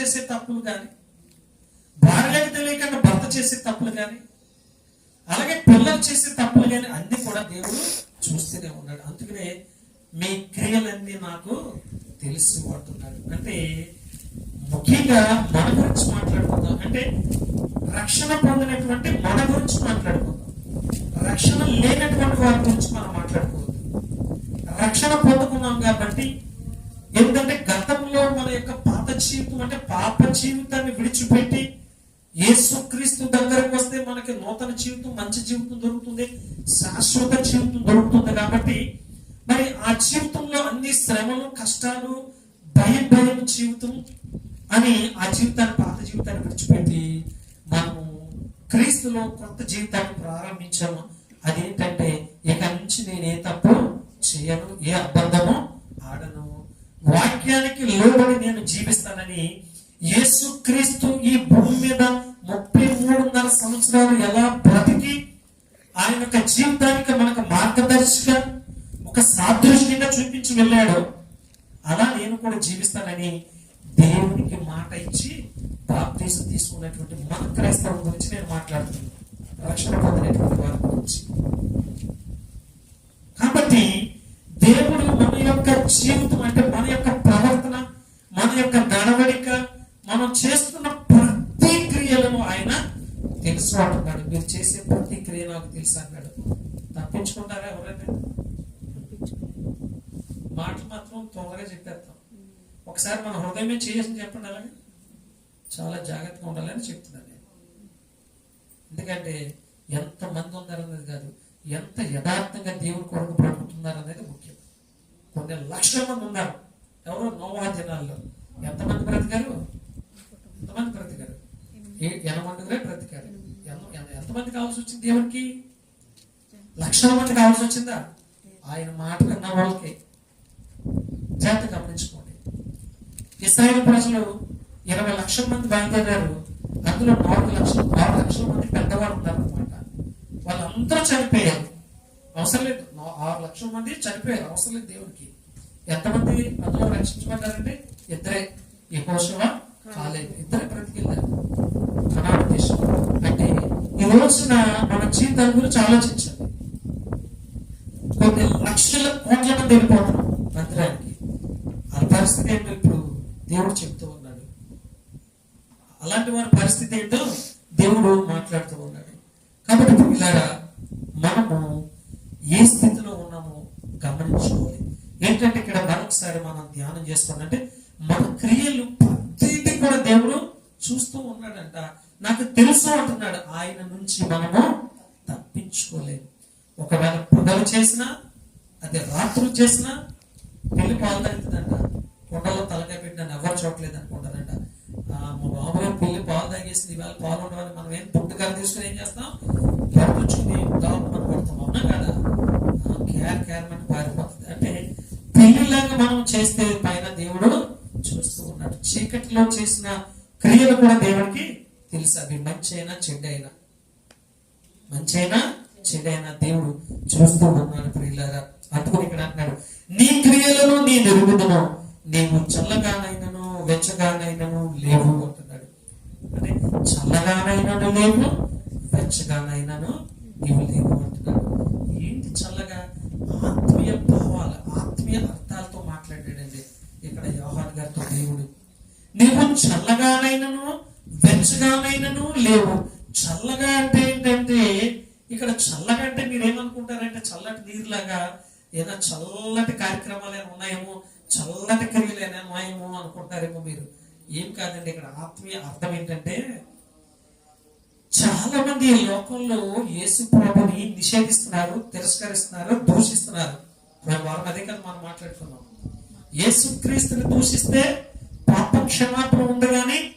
చేసే తప్పులు కానీ భార్యకు తెలియకుండా భర్త చేసే తప్పులు కానీ అలాగే పిల్లలు చేసే తప్పులు కానీ అన్ని కూడా దేవుడు చూస్తూనే ఉన్నాడు. అందుకనే మీ క్రియలన్నీ నాకు తెలిసి పడుతున్నాడు అంటే ముఖ్యంగా మన గురించి మాట్లాడుకుందాం. అంటే రక్షణ పొందినటువంటి మన గురించి మాట్లాడుకుందాం. రక్షణ లేనటువంటి వారి గురించి మనం మాట్లాడుకోవద్దు. రక్షణ పొందుకున్నాం కాబట్టి ఎందుకంటే గతంలో మన యొక్క పాత జీవితం అంటే పాప జీవితాన్ని విడిచిపెట్టి యేసుక్రీస్తు దగ్గరకు వస్తే మనకి నూతన జీవితం మంచి జీవితం దొరుకుతుంది శాశ్వత జీవితం దొరుకుతుంది కాబట్టి మరి ఆ జీవితంలో అన్ని శ్రమలు కష్టాలు భయం భయం జీవితం అని ఆ జీవితాన్ని పాత జీవితాన్ని విడిచిపెట్టి మనము క్రీస్తులో కొత్త జీవితాన్ని ప్రారంభించాము. అదేంటంటే ఇక నుంచి నేను ఏ తప్పు చేయను ఏ అబద్ధము ఆడను. వాక్యానికి లోబడి నేను జీవిస్తానని యేసుక్రీస్తు ఈ భూమి మీద ముప్పై మూడున్నర సంవత్సరాలు ఎలా బ్రతికి ఆయన యొక్క జీవితానికి మనకు మార్గదర్శిగా ఒక సాదృశ్యంగా చూపించి వెళ్ళాడు అలా నేను కూడా జీవిస్తానని దేవునికి మాట ఇచ్చి బాప్తీసం తీసుకున్నటువంటి మన క్రైస్తవం గురించి నేను మాట్లాడుతున్నాను. రక్షణ పొందినటువంటి మన యొక్క నడవడిక మనం చేస్తున్న ప్రతి క్రియలను ఆయన తెలుసు అంటున్నాడు. మీరు చేసే ప్రతి క్రియ నాకు తెలుసు అన్నాడు తప్పించుకుంటారా ఎవరైనా? మాటలు మాత్రం తొందరగా చెప్పేస్తాం. ఒకసారి మన హృదయమే చేసి చెప్పండి అలాగే. చాలా జాగ్రత్తగా ఉండాలని చెప్తున్నాను నేను. ఎందుకంటే ఎంత మంది ఉన్నారన్నది కాదు ఎంత యథార్థంగా దేవుని కొరకు బ్రతుకుతున్నారు అనేది ముఖ్యం. కొన్ని లక్షల మంది ఉన్నారు. ఎవరో నోవా జనాల్లో? ఎంతమంది బ్రతికారు? ఎంతమంది బ్రతికారు? ఏ- బ్రతికారు? ఎంతమంది కావాల్సి వచ్చింది దేవునికి? లక్షల మంది కావాల్సి వచ్చిందా? ఆయన మాట విన్న వాళ్ళకి జాగ్రత్త గమనించుకోండి. ఇస్రాయేల్ ప్రజలు ఇరవై లక్షల మంది బయలుదేరారు. అందులో నాలుగు లక్షలు ఆరు లక్షల మంది పెద్దవాళ్ళు ఉన్నారనమాట వాళ్ళందరూ చనిపోయారు. అవసరం లేదు. ఆరు లక్షల మంది చనిపోయారు. అవసరం లేదు దేవుడికి ఎంతమంది అందులో రక్షించబడ్డారంటే ఇద్దరే యెహోషువ కాలేదు ఇద్దరే బ్రతికెళ్ళారు అంటే ఈ రోజున మన జీవితాల గురించి ఆలోచించాలి కొన్ని లక్షల కోట్ల మంది వెళ్ళిపోతున్నాం మందిరానికి ఆ పరిస్థితి ఏంటో ఇప్పుడు దేవుడు చెప్తూ ఉన్నాడు. అలాంటి వారి పరిస్థితి ఏంటో దేవుడు మాట్లాడుతూ ఉన్నాడు. కాబట్టి ఇలాగా మనము ఏ స్థితిలో ఉన్నామో గమనించుకోవాలి. ఏంటంటే ఇక్కడ మరొకసారి మనం ధ్యానం చేసుకోండి మన క్రియలు ప్రతిదీ కూడా దేవుడు చూస్తూ ఉన్నాడంట. నాకు తెలుసు అంటున్నాడు. ఆయన నుంచి మనము తప్పించుకోలేము ఒకవేళ పొగలు చేసినా అదే రాత్రులు చేసినా పెళ్ళి పాలు కొండలో తలకాయ పెట్టిన ఎవరు చూడలేదు అనుకుంటారంట. మా బాబు పెళ్ళి పాలు తాగేసింది. ఇవాళ పాలు ఉండవని మనం ఏం పుట్టుకర తీసుకుని ఏం చేస్తాం? ఎడపచ్చుకుని దాపు కొడతాం. అవునా కదా? కేర్ కేర్ అని పారిపోతుంది. అంటే పెళ్ళిలాగా మనం చేస్తే పైన దేవుడు చూస్తూ ఉన్నాడు చీకటిలో చేసిన క్రియలు కూడా దేవుడికి తెలుసు. అవి మంచి అయినా చెడ్డ అయినా మంచైనా చెడైనా దేవుడు చూస్తూ ఉన్నాడు ప్రియులారా. అందుకని ఇక్కడ అంటున్నాడు. నీ క్రియలను నీ నిరుగుదను నీవు చల్లగానైనను వెచ్చగానైనను లేవు అంటున్నాడు. అంటే చల్లగానైనను లేవు వెచ్చగానైనను నీవు లేవు అంటున్నాడు. ఏంటి చల్లగా? ఆత్మీయ భావాలు ఆత్మీయ అర్థాలతో మాట్లాడాడండి ఇక్కడ యోహాన్ గారితో దేవుడు. నీవు చల్లగానైనను వెచ్చగానైనను లేవు. చల్లగా అంటే ఏంటంటే ఇక్కడ చల్లగా అంటే మీరు ఏమనుకుంటారంటే చల్లటి నీరులాగా ఏదైనా చల్లటి కార్యక్రమాలు ఏమైనా ఉన్నాయేమో చల్లటి క్రియలు ఏమైనా ఉన్నాయేమో అనుకుంటారేమో మీరు. ఏం కాదండి ఇక్కడ ఆత్మీయ అర్థం ఏంటంటే చాలా మంది లోకంలో యేసు ప్రభుని నిషేధిస్తున్నారు తిరస్కరిస్తున్నారు దూషిస్తున్నారు. మేము వారం అదే కదా మనం మాట్లాడుతున్నాం. యేసు క్రీస్తుని దూషిస్తే పాప క్షమాపణ ఉంది కానీ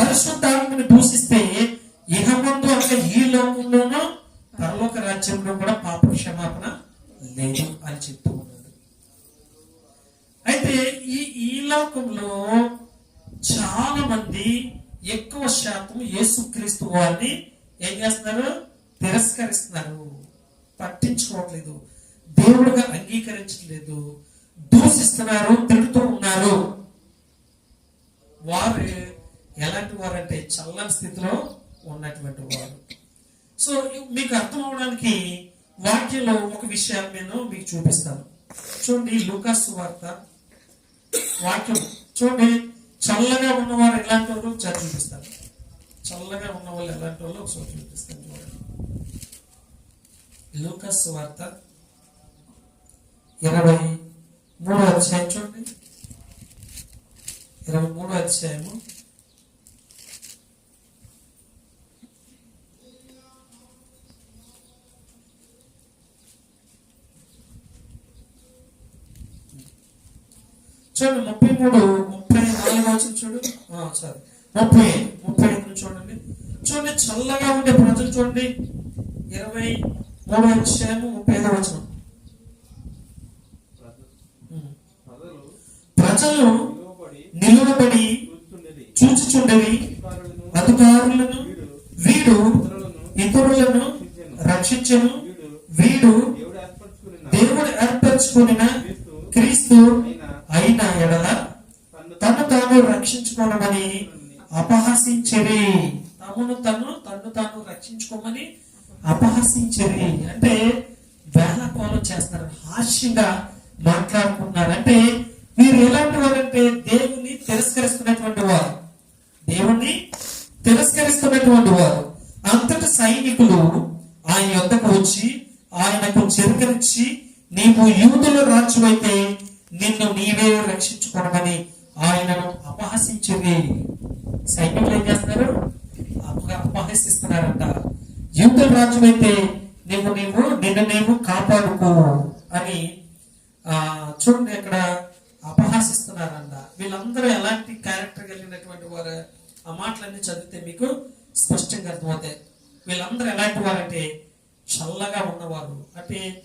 పరిశుద్ధాత్మని దూషిస్తే ఇహ ముందు అంటే ఈ లోకంలోనూ పరలోక రాజ్యంలో కూడా పాప క్షమాపణ లేదు అని చెప్తూ ఉన్నాడు. అయితే ఈ ఈ లోకంలో చాలా మంది ఎక్కువ శాతం యేసుక్రీస్తు వారిని ఏం చేస్తున్నారు? తిరస్కరిస్తున్నారు. పట్టించుకోవట్లేదు. దేవుడుగా అంగీకరించట్లేదు. దూషిస్తున్నారు తిడుతూ ఉన్నారు. వారు చల్లని స్థితిలో ఉన్నటువంటి వారు. సో మీకు అర్థం అవడానికి వాక్యంలో ఒక విషయాన్ని నేను మీకు చూపిస్తాను. చూడండి లూకాస్ వార్త వాక్యం. చూడండి చల్లగా ఉన్నవారు ఎలాంటి వాళ్ళు ఒకసారి చూపిస్తాను. చల్లగా ఉన్న వాళ్ళు ఎలాంటి వాళ్ళు ఒకసారి చూపిస్తాను చూడండి. లూకాస్ వార్త ఇరవై మూడు అధ్యాయం చూడండి. ఇరవై మూడో అధ్యాయము చూడండి ముప్పై మూడు ముప్పై నాలుగు వచ్చిన చూడు. సరే. ముప్పై ముప్పై ఐదు చూడండి. చూడండి చల్లగా ఉండే ప్రజలు చూడండి. ఇరవై మూడు అధ్యాయము ముప్పై ఐదు ఉమ్. ప్రజలు నిలువబడి చూచుచుండవి. అధికారులను వీడు ఇతరులను రక్షించను. వీడు దేవుడు ఏర్పరచుకున్న క్రీస్తు అయిన ఎడల తను తాను రక్షించుకోనమని అపహసించరి. తమను తను తను తాను రక్షించుకోమని అపహసించరి. అంటే వేళకోలం చేస్తారు హాస్యంగా మాట్లాడుకుంటున్నారు. అంటే మీరు ఎలాంటి వారంటే దేవుడు తిరస్కరిస్తున్నటువంటి వారు. దేవుణ్ణి తిరస్కరిస్తున్నటువంటి వారు. అంతటి సైనికులు ఆయన యొద్దకు వచ్చి ఆయనకు చిరకరించి నీవు యూదుల రాజువైతే నిన్ను నీవే రక్షించుకోవడమని ఆయనను అపహసించింది సైనికులు ఏం చేస్తున్నారు? అపహసిస్తున్నారంట. యూదుల రాజువైతే అయితే నీవు నీవు నిన్ను నీవు కాపాడుకో అని ఆ చూడండి ఇక్కడ అపహాసిస్తున్నారంట. వీళ్ళందరూ ఎలాంటి క్యారెక్టర్ కలిగినటువంటి వారు? ఆ మాటలన్నీ చదివితే మీకు స్పష్టంగా అర్థమవుతాయి. వీళ్ళందరూ ఎలాంటి వారంటే చల్లగా ఉన్నవారు. అంటే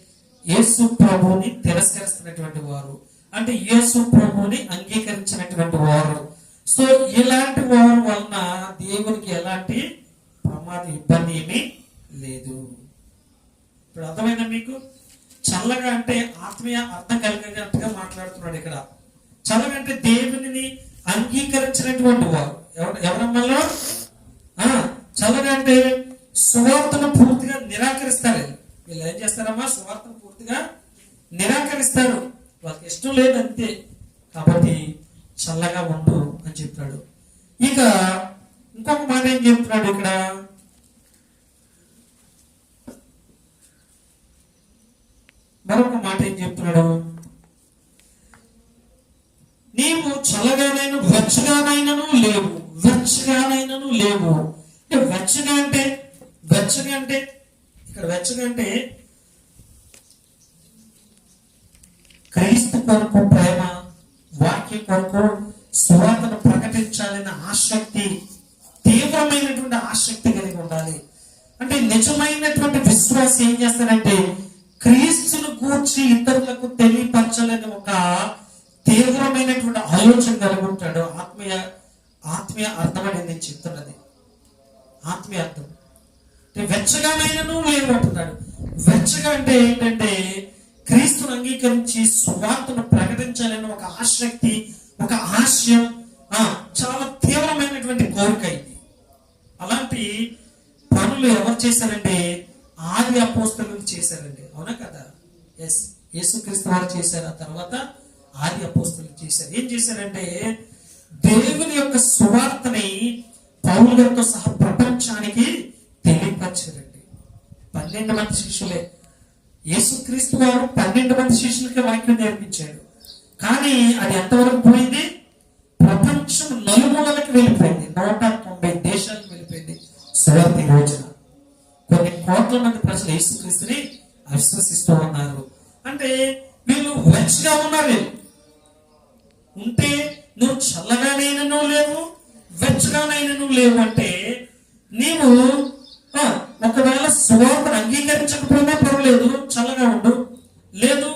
యేసు ప్రభువుని తిరస్కరిస్తున్నటువంటి వారు. అంటే యేసు ప్రభువుని అంగీకరించినటువంటి వారు. సో ఇలాంటి వారి వలన దేవునికి ఎలాంటి ప్రమాద ఇబ్బంది ఏమీ లేదు. ఇప్పుడు అర్థమైనా మీకు? చల్లగా అంటే ఆత్మీయ అర్థం కలిగేటట్టుగా మాట్లాడుతున్నాడు ఇక్కడ. చల్లగా అంటే దేవునిని అంగీకరించినటువంటి వారు. ఎవరు ఎవరమ్మలో ఆ, అంటే సువార్తను పూర్తిగా నిరాకరిస్తారు. వీళ్ళు. ఏం చేస్తారమ్మా? సువార్తను పూర్తిగా నిరాకరిస్తారు. వాళ్ళకి ఇష్టం లేదు అంతే కాబట్టి చల్లగా ఉండు అని చెప్పాడు ఇక ఇంకొక మాట ఏం చెప్తున్నాడు ఇక్కడ? మరొక మాట ఏం చెప్తున్నాడు? నీవు చల్లగానైనా వెచ్చగానైనను లేవు. వెచ్చగానైనను లేవు. అంటే వెచ్చగా అంటే వెచ్చగా అంటే ఇక్కడ వెచ్చగా అంటే క్రైస్త కొరకు ప్రేమ వాక్య కొరకు సువార్తను ప్రకటించాలన్న ఆసక్తి తీవ్రమైనటువంటి ఆసక్తి కలిగి ఉండాలి. అంటే నిజమైనటువంటి విశ్వాసం ఏం చేస్తారంటే క్రీస్తును గూర్చి ఇతరులకు తెలియపరచాలని ఒక తీవ్రమైనటువంటి ఆలోచన కలిగి ఉంటాడు. ఆత్మీయ ఆత్మీయ అర్థం అనేది నేను చెప్తున్నది. ఆత్మీయ అర్థం అంటే వెచ్చగానైనను లేవు వెచ్చగా అంటే ఏంటంటే క్రీస్తును అంగీకరించి సువార్తను ప్రకటించాలని ఒక ఆసక్తి ఒక ఆశయం ఆ, చాలా తీవ్రమైనటువంటి కోరిక ఇది. అలాంటి పనులు ఎవరు చేశారంటే ఆది అపోస్తలు చేశారండి. అవునా కదా? ఎస్ యేసుక్రీస్తు వారు చేశారు. ఆ తర్వాత ఆది అపోస్తలు చేశారు. ఏం చేశారంటే దేవుని యొక్క సువార్తని పౌరుల యొక్క సహా ప్రపంచానికి తెలియపరచారండి. పన్నెండు మంది శిష్యులే. యేసుక్రీస్తు వారు పన్నెండు మంది శిష్యులకి వాక్యం నేర్పించాడు. కానీ అది ఎంతవరకు పోయింది? ప్రపంచం నలుమూలలకు వెళ్ళిపోయింది. నూట తొంభై దేశాలకు వెళ్ళిపోయింది. సువార్త యోజన కొన్ని కోట్ల మంది ప్రజలు యేసుక్రీస్తుని అవిశ్వసిస్తూ ఉన్నారు. అంటే వీళ్ళు వెచ్చగా ఉన్నారు వీళ్ళు. ఉంటే నువ్వు చల్లగానైనను లేవు వెచ్చగానైనను లేవు అంటే నీవు ఆ, ఒకవేళ సువార్తను అంగీకరించకపోయినా పర్వాలేదు చల్లగా ఉండు. లేదు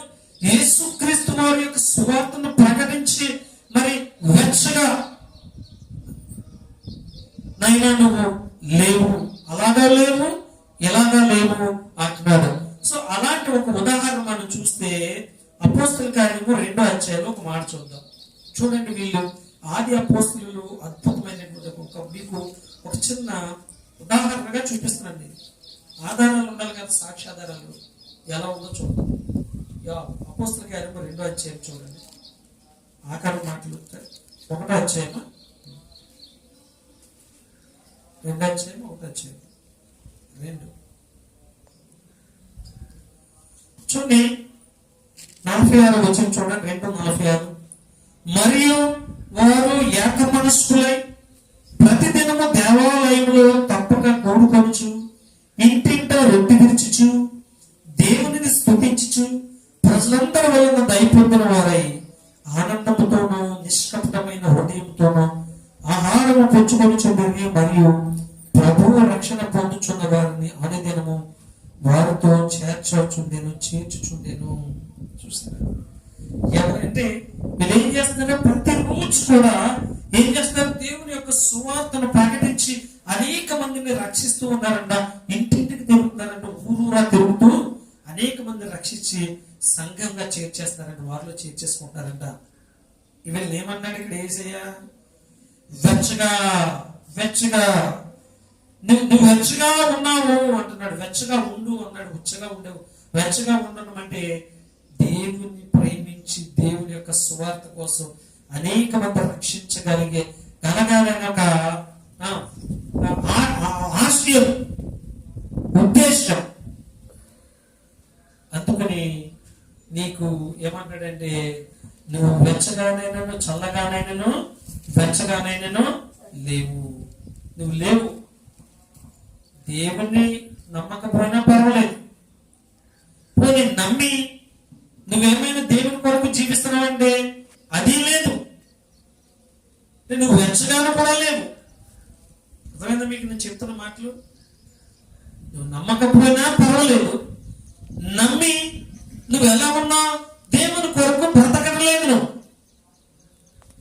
యేసుక్రీస్తు వారి యొక్క సువార్తను ప్రకటించి మరి వెచ్చగా నైనా నువ్వు లేవు. అలాగా లేవు ఎలాగా లేవు అంటున్నాడు సో అలాంటి ఒక ఉదాహరణ మనం చూస్తే అపోస్తుల కార్యము రెండో అధ్యాయంలో ఒక మాట చూద్దాం. చూడండి వీళ్ళు. ఆది అపోస్తులు అద్భుతమైనటువంటి ఒక మీకు ఒక చిన్న ఉదాహరణగా చూపిస్తున్నాను ఆధారాలు ఉండాలి కదా సాక్ష్యాధారాలు. ఎలా ఉందో చూద్దాం. అపోస్తుల కార్యము రెండో అధ్యాయం చూడండి. ఆకారం మాటలు ఒకటో అధ్యాయమా రెండో అధ్యాయం ఒకటో అధ్యాయం. రెండు. చూడండి. నలభై ఆరు వచ్చిన చూడండి. రెండు నలభై ఆరు. మరియు వారు ఏక మనస్కులై ప్రతిదినము దేవాలయంలో తప్పక కోడుకొనుచు ఇంటింట రొట్టి విరుచుచు దేవునిని స్థుతించుచు ప్రజలందరి వలన దయపొందిన వారై ఆనందముతోనూ నిష్కపటమైన హృదయంతోనూ ఆహారము పుచ్చుకొనుచుండేది మరియు ప్రభువు రక్షణ పొందుచున్న వారిని అనుదినము వారితో చేర్చుచుండెను చేర్చుచుండెను. చూస్తారు ఎవరంటే వీళ్ళు ఏం చేస్తున్నారు ప్రతి రోజు కూడా ఏం చేస్తున్నారు? దేవుని యొక్క సువార్తను ప్రకటించి అనేక మందిని రక్షిస్తూ ఉన్నారంట. ఇంటింటికి తిరుగుతున్నారంట. ఊరూరా తిరుగుతూ అనేక మంది రక్షించి సంఘంగా చేర్చేస్తారంట వారిలో చేర్చేసుకుంటారంట వీళ్ళు ఏమన్నాడు ఇక్కడ ఏసయ్యా? వెచ్చగా వెచ్చగా. నువ్వు నువ్వు వెచ్చగా ఉన్నావు అంటున్నాడు. వెచ్చగా ఉండు అన్నాడు. ఉచ్చగా ఉండవు. వెచ్చగా ఉండడం అంటే దేవుని దేవుని యొక్క సువార్త కోసం అనేక మంది రక్షించగలిగే కలగాలని ఒక ఆశయం ఉద్దేశం. అందుకని నీకు ఏమంటాడంటే నువ్వు వెచ్చగానైనాను చల్లగానైనాను వెచ్చగానైనాను లేవు. నువ్వు లేవు. దేవుణ్ణి నమ్మకపోయినా పర్వాలేదు. పోనీ నమ్మి నువ్వేమైనా దేవుని సాధ్యం లేదు. నువ్వు వెచ్చగాను కూడా లేవు. అర్థమైందా మీకు నేను చెప్తున్న మాటలు? నువ్వు నమ్మకపోయినా పర్వాలేదు. నమ్మి నువ్వు ఎలా ఉన్నావు దేవుని కొరకు బ్రతకడలేదు నువ్వు.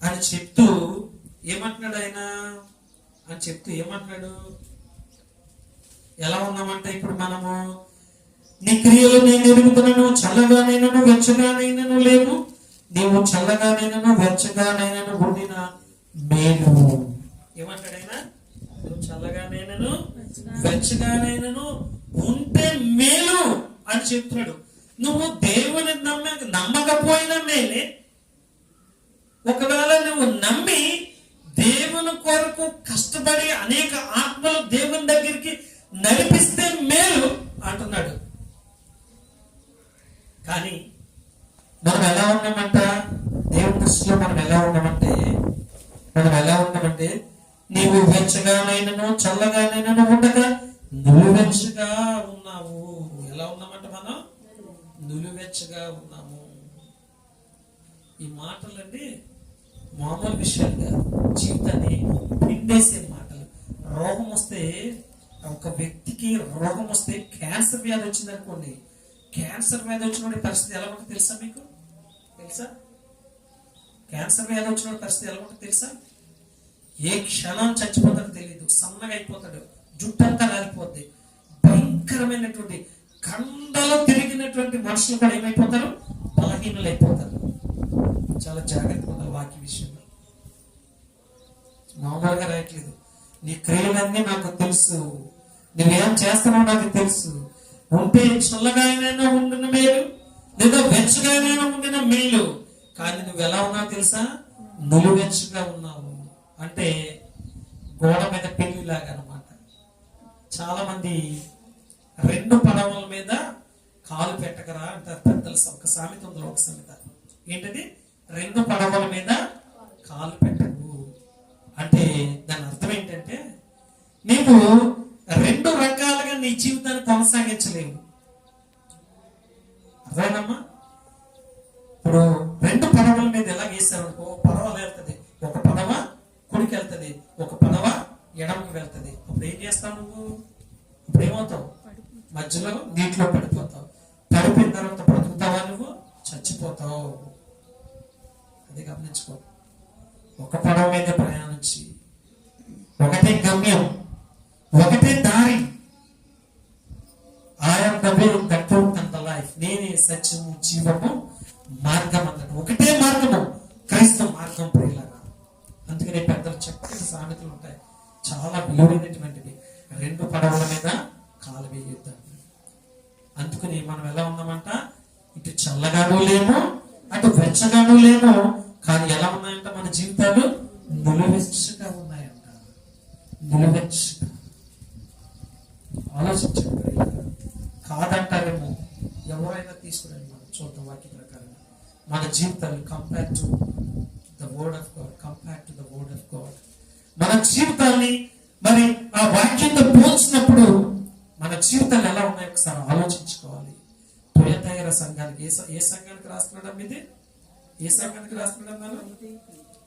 అని చెప్తూ ఏమంటున్నాడు ఆయన? అని చెప్తూ ఏమంటున్నాడు? ఎలా ఉన్నామంటే ఇప్పుడు మనము? నీ క్రియలు నేను ఎరుగుతున్నాను చల్లగానైనాను వెచ్చగానైనాను లేవు. నీవు చల్లగానైనా వెచ్చగానైనా ఉండిన మేలు. ఏమంటాడు నువ్వు చల్లగానైనాను వెచ్చగానైనాను ఉంటే మేలు అని చెప్తున్నాడు. నువ్వు దేవుని నమ్మ నమ్మకపోయినా మేలే. ఒకవేళ నువ్వు నమ్మి దేవుని కొరకు కష్టపడి అనేక ఆత్మలు దేవుని దగ్గరికి నడిపిస్తే మేలు అంటున్నాడు. కానీ మనం ఎలా ఉన్నామంట? దేవుని దృష్టిలో మనం ఎలా ఉన్నామంటే? మనం ఎలా ఉన్నామంటే నీవు వెచ్చగానైనను చల్లగానైనను ఉండగా నులివెచ్చగా ఉన్నాము ఎలా ఉన్నామంట మనం? నులివెచ్చగా ఉన్నాము. ఈ మాటలండి మామూలు విషయంగా జీవితాన్ని పిండేసే మాటలు. రోగం వస్తే ఒక వ్యక్తికి రోగం వస్తే క్యాన్సర్ వ్యాధి వచ్చిందనుకోండి. క్యాన్సర్ వ్యాధి వచ్చిన పరిస్థితి ఎలా ఉంటుందో తెలుసా మీకు? తెలుసా? క్యాన్సర్ వ్యాధి వచ్చిన పరిస్థితి ఎలా ఉంటుంది తెలుసా? ఏ క్షణం చచ్చిపోతాడో తెలియదు. సన్నగా అయిపోతాడు. జుట్టంతా రాలిపోద్ది. భయంకరమైనటువంటి కండలో తిరిగినటువంటి మనుషులు కూడా ఏమైపోతారు? బలహీనులు అయిపోతారు. చాలా జాగ్రత్తగా ఉండాలి వాక్య విషయంలో. మామూలుగా రాయట్లేదు. నీ క్రియలన్నీ నాకు తెలుసు. నువ్వేం చేస్తున్నావు నాకు తెలుసు. ఉంటే చల్లగానైనా ఉండిన మేలు. లేదా వెచ్చగానైనా ఉండిన మేలు. కానీ నువ్వు ఎలా ఉన్నావు తెలుసా? నులువెచ్చగా ఉన్నావు. అంటే గోడ మీద పెళ్ళిలాగా అనమాట చాలా మంది రెండు పడవల మీద కాలు పెట్టకరా అంటారు పెద్దలు ఒక సామెత ఉంది ఒక సామెత. ఏంటది? రెండు పడవల మీద కాలు పెట్టకు. అంటే దాని అర్థం ఏంటంటే నీవు రెండు రకాలుగా నీ జీవితాన్ని కొనసాగించలేవు. అదేనమ్మా ఇప్పుడు అందుకని మనం ఎలా ఉన్నామంట? ఇటు చల్లగాను లేము అటు వెచ్చగాను లేము. కానీ ఎలా ఉన్నాయంట మన జీవితాలు? నులవెచ్చగా ఉన్నాయంట. నిలువెచ్చగా. ఆలోచించండి కాదంటారేమో ఎవరైనా తీసుకురండి మనం చూద్దాం వాక్య ప్రకారం. మన జీవితాలు compare to the word of God compare to the word of God మన జీవితాన్ని మరి ఆ వాక్యంతో పోల్చినప్పుడు మన జీవితాలు ఎలా ఉన్నాయి ఒకసారి ఆలోచించుకోవాలి. ప్రియతైర సంఘానికి ఏ ఏ సంఘానికి రాస్తున్నాడు ఇది? ఏ సంఘానికి రాస్తున్నాడు అన్నారు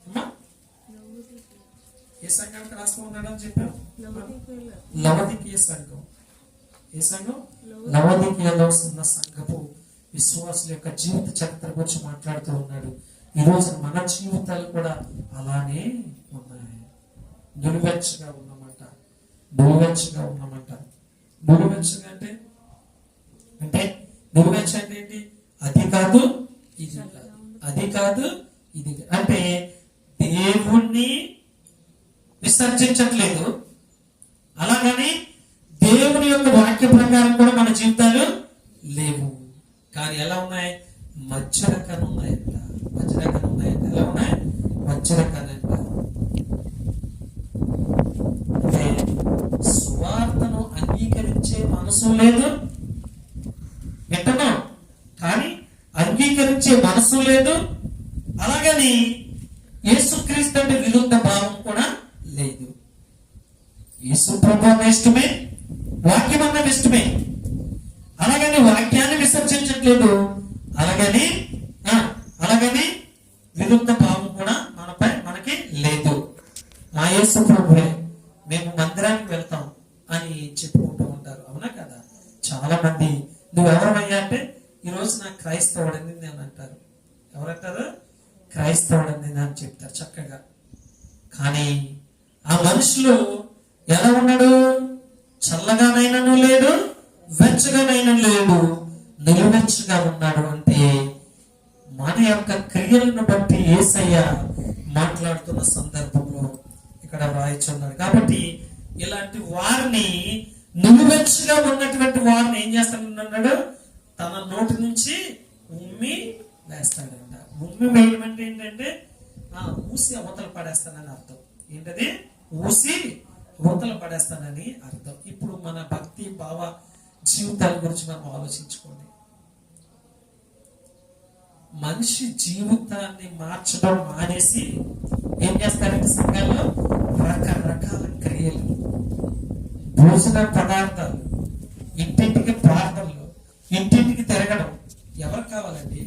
అమ్మా? ఏ సంఘానికి రాస్తూ ఉన్నాడని చెప్పాం లవదికీయ సంఘం. ఏ సంఘం? లవదికీయలో ఉన్న సంఘపు విశ్వాసుల యొక్క జీవిత చరిత్ర గురించి మాట్లాడుతూ ఉన్నాడు. ఈ రోజు మన జీవితాలు కూడా అలానే ఉన్నాయి. నులివెచ్చగా ఉన్నామంట. నులివెచ్చగా ఉన్నామంట. నులివెచ్చగా అంటే అంటే అంటే ఏంటి? అది కాదు ఇది కాదు. అది కాదు ఇది. అంటే దేవుణ్ణి విసర్జించట్లేదు. అలాగని దేవుని యొక్క వాక్య ప్రకారం కూడా మన జీవితాలు లేవు. కానీ ఎలా ఉన్నాయి? మధ్య రకాలు ఉన్నాయంట. మధ్య రకాలు ఉన్నాయంట. ఎలా ఉన్నాయి? మధ్య రకాలంట అంటే. సువార్తను అంగీకరించే మనసు లేదు వింటున్నాం కానీ మనసు లేదు. అలాగని యేసుక్రీస్తు అంటే విరుద్ధ భావం కూడా లేదు. యేసు ప్రభావం ఇష్టమే వాక్యం అన్న ఇష్టమే అలాగని వాక్యాన్ని విసర్జించట్లేదు అలాగని ఆ, అలాగని విరుద్ధ భావం కూడా మనపై మనకి లేదు మా యేసు ప్రభువే మేము మందిరానికి వెళ్తాం అని చెప్పుకుంటూ ఉంటారు అవునా కదా చాలా మంది నువ్వు ఎవరమయ్యా అంటే ఈ రోజు నాకు క్రైస్తవుడని నేను అంటారు ఎవరంటారు క్రైస్తవుడని అని చెప్తారు చక్కగా. కానీ ఆ మనుషులు ఎలా ఉన్నాడు? చల్లగానైనను లేడు వెచ్చగానైనా లేడు నిలువెచ్చగా ఉన్నాడు అంటే మన యొక్క క్రియలను బట్టి ఏసయ్య మాట్లాడుతున్న సందర్భంలో ఇక్కడ వ్రాయిచున్నాడు కాబట్టి ఇలాంటి వారిని నిలువెచ్చగా ఉన్నటువంటి వారిని ఏం చేస్తాడన్నాడు తన నోటి నుంచి ఉమ్మి వేస్తాడు. ముమ్మి వేయడం అంటే ఏంటంటే ఆ ఊసి అవతలు పడేస్తానని అర్థం. ఏంటది? ఊసి అవతలు పడేస్తానని అర్థం. ఇప్పుడు మన భక్తి భావ జీవితాల గురించి మనం ఆలోచించుకోండి. మనిషి జీవితాన్ని మార్చడం మానేసి ఏం చేస్తారంటే సంఘాల్లో? రకరకాల క్రియలు. భోజన పదార్థాలు. ఇంటింటికి ప్రార్థనలు. ఇంటింటికి తిరగడం. ఎవరు కావాలండి?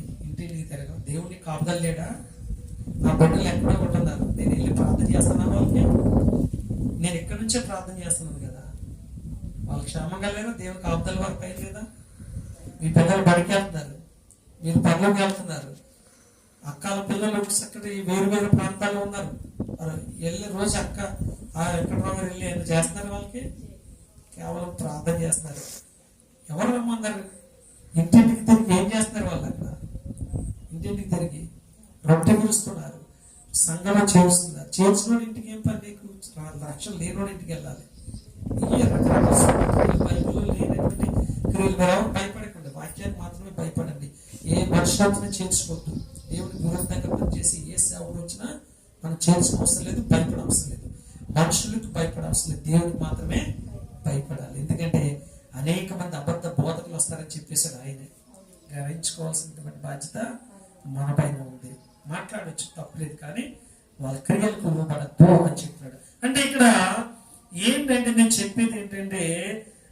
ఇంటింటికి తిరగడం దేవుడిని కాపుదలు లేడా నా బిడ్డలు ఎక్కడో ఉంటున్నారు. నేను వెళ్ళి ప్రార్థన చేస్తున్నాను వాళ్ళకి? నేను ఎక్కడి నుంచే ప్రార్థన చేస్తున్నాను కదా. వాళ్ళు క్షేమంగా లేదా దేవుని కాపుదల వరకు పైన లేదా? మీ పిల్లలు బడికి వెళ్తున్నారు. మీరు పనులకు వెళ్తున్నారు. అక్కల పిల్లలు చక్కటి వేరు వేరు ప్రాంతాల్లో ఉన్నారు. వెళ్ళి వెళ్ళే రోజు అక్క ఆ ఎక్కడ వెళ్ళి ఏమైనా చేస్తున్నారు వాళ్ళకి? కేవలం ప్రార్థన చేస్తున్నారు. ఎవరు రమ్మన్నారు ఇంటింటికి తిరిగి ఏం చేస్తున్నారు వాళ్ళు అక్కడ ఇంటింటికి తిరిగి రొట్టె పిలుస్తున్నారు చేస్తున్నారు చేసిన ఇంటికి ఏం పని నీకు? లక్షలు లేనోడి ఇంటికి వెళ్ళాలి. ఈ రకరకాల బైబిల్లో లేనటువంటి క్రియలు భయపడకండి. వాక్యాన్ని మాత్రమే భయపడండి. ఏ మనుషులతో చేర్చుకోవద్దు. దేవుని విరుద్ధంగా పనిచేసి ఏ సేవలు వచ్చినా మనం చేర్చిన లేదు భయపడ లేదు. మనుషులకు భయపడ లేదు. దేవునికి మాత్రమే భయపడాలి. ఎందుకంటే అనేక మంది అబద్ధ బోధకులు వస్తారని చెప్పేసాడు ఆయనే. గ్రహించుకోవాల్సినటువంటి బాధ్యత మన పైన ఉంది. మాట్లాడొచ్చు తప్పలేదు కానీ వాళ్ళ క్రియలకు ఇవ్వబడద్దు అని చెప్పాడు. అంటే ఇక్కడ ఏంటంటే నేను చెప్పేది ఏంటంటే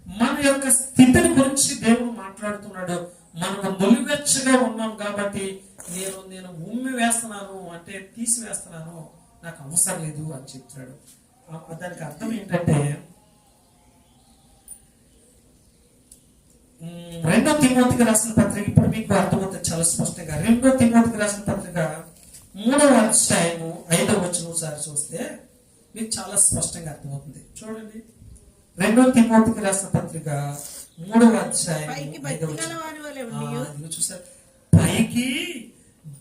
మన యొక్క స్థితిని గురించి దేవుడు మాట్లాడుతున్నాడు. మనము నులివెచ్చగా ఉన్నాం కాబట్టి నేను నేను ఉమ్మి వేస్తున్నాను అంటే తీసి వేస్తున్నాను నాకు అవసరం లేదు అని చెప్తున్నాడు. ఆ- దానికి అర్థం ఏంటంటే రెండో తిమోతికి రాసిన పత్రిక ఇప్పుడు మీకు అర్థమవుతుంది చాలా స్పష్టంగా. రెండో తిమోతికి రాసిన పత్రిక మూడవ అధ్యాయము ఐదవ వచ్చిన ఒకసారి చూస్తే మీకు చాలా స్పష్టంగా అర్థమవుతుంది. చూడండి. రెండో తిమోతికి రాసిన పత్రిక మూడవ అధ్యాయం చూసారు. పైకి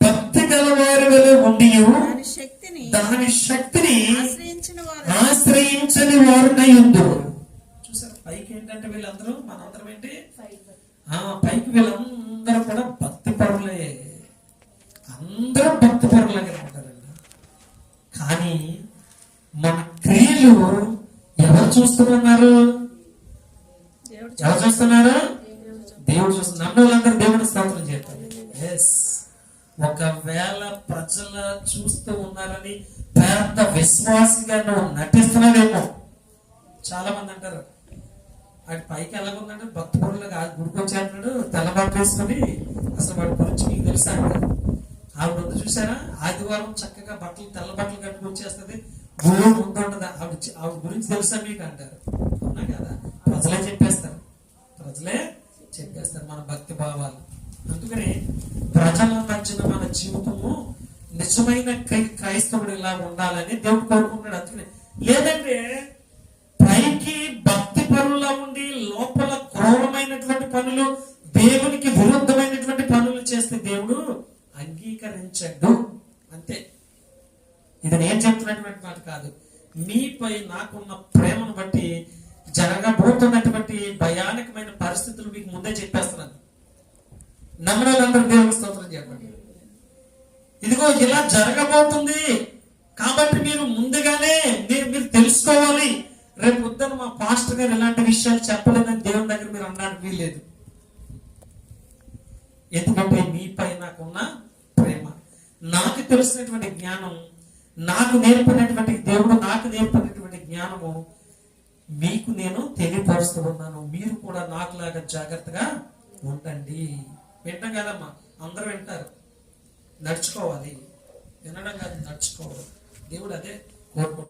భక్తి గలవారి వలె ఉండి దాని శక్తిని దాని శక్తిని ఆశ్రయించిన వారు ఆశ్రయించిన పరచని వారునై ఉందరు చూసారు? పైకి ఏంటంటే వీళ్ళందరూ మనందరం ఏంటి? ఆ పైకి వీళ్ళందరూ కూడా భక్తి పరులే. అందరూ భక్తి పరులాగే ఉంటారండి కానీ మన క్రియలు ఎవరు చూస్తున్నారు? ఎవరు చూస్తున్నారు? దేవుడు చూస్తున్నారు. వాళ్ళందరూ దేవుని స్తోత్రం చేస్తారు. ఎస్ ఒకవేళ ప్రజల చూస్తూ ఉన్నారని పెద్ద విశ్వాసిగా నువ్వు నటిస్తున్నావేమో. చాలా మంది అంటారు వాడి పైకి ఎలాగుందంటే భక్తి పరులుగా గుడికి వచ్చేస్తున్నాడు తెల్లబాటు వేసుకొని అసలు వాడి గురించి మీకు తెలుసా? అంటారు ఆవిడ ఉంది చూసారా? ఆదివారం చక్కగా బట్టలు తెల్ల బట్టలు కట్టుకు వచ్చేస్తుంది గుళ్ళు ముందు ఉండదు ఆవిడ ఆవిడ గురించి తెలుసా మీకు అంటారు? అవునా కదా? ప్రజలే చెప్పేస్తారు. ప్రజలే చెప్పేస్తారు మన భక్తి భావాలు. అందుకని ప్రజల మధ్యన మన జీవితము నిజమైన క్రైస్తవుడు ఇలా ఉండాలని దేవుడు కోరుకుంటాడు అందుకని లేదంటే పైకి పనుల్లో ఉండి లోపల క్రూరమైనటువంటి పనులు దేవునికి విరుద్ధమైనటువంటి పనులు చేస్తే దేవుడు అంగీకరించడు. అంతే. ఇది నేను చెప్తున్నటువంటి మాట కాదు. మీపై నాకున్న ప్రేమను బట్టి జరగబోతున్నటువంటి భయానకమైన పరిస్థితులు మీకు ముందే చెప్పేస్తున్నాను. నమ్మిన వాళ్ళందరూ దేవుని స్తోత్రం చెప్పండి. ఇదిగో ఇలా జరగబోతుంది. కాబట్టి మీరు ముందుగానే మీరు మీరు తెలుసుకోవాలి. రేపు పొద్దున మా పాస్టర్ గారు ఇలాంటి విషయాలు చెప్పలేదని దేవుని దగ్గర మీరు అనడానికి వీల్లేదు. ఎందుకంటే మీపై నాకున్న ప్రేమ. నాకు తెలిసినటువంటి జ్ఞానం నాకు నేర్పినటువంటి దేవుడు నాకు నేర్పినటువంటి జ్ఞానము మీకు నేను తెలియపరుస్తూ ఉన్నాను. మీరు కూడా నాకులాగా జాగ్రత్తగా ఉండండి. వింటాం కదమ్మా అందరూ వింటారు. నడుచుకోవాలి. వినడం కాదు నడుచుకోవాలి. దేవుడు అదే కోరుకుంటున్నాడు.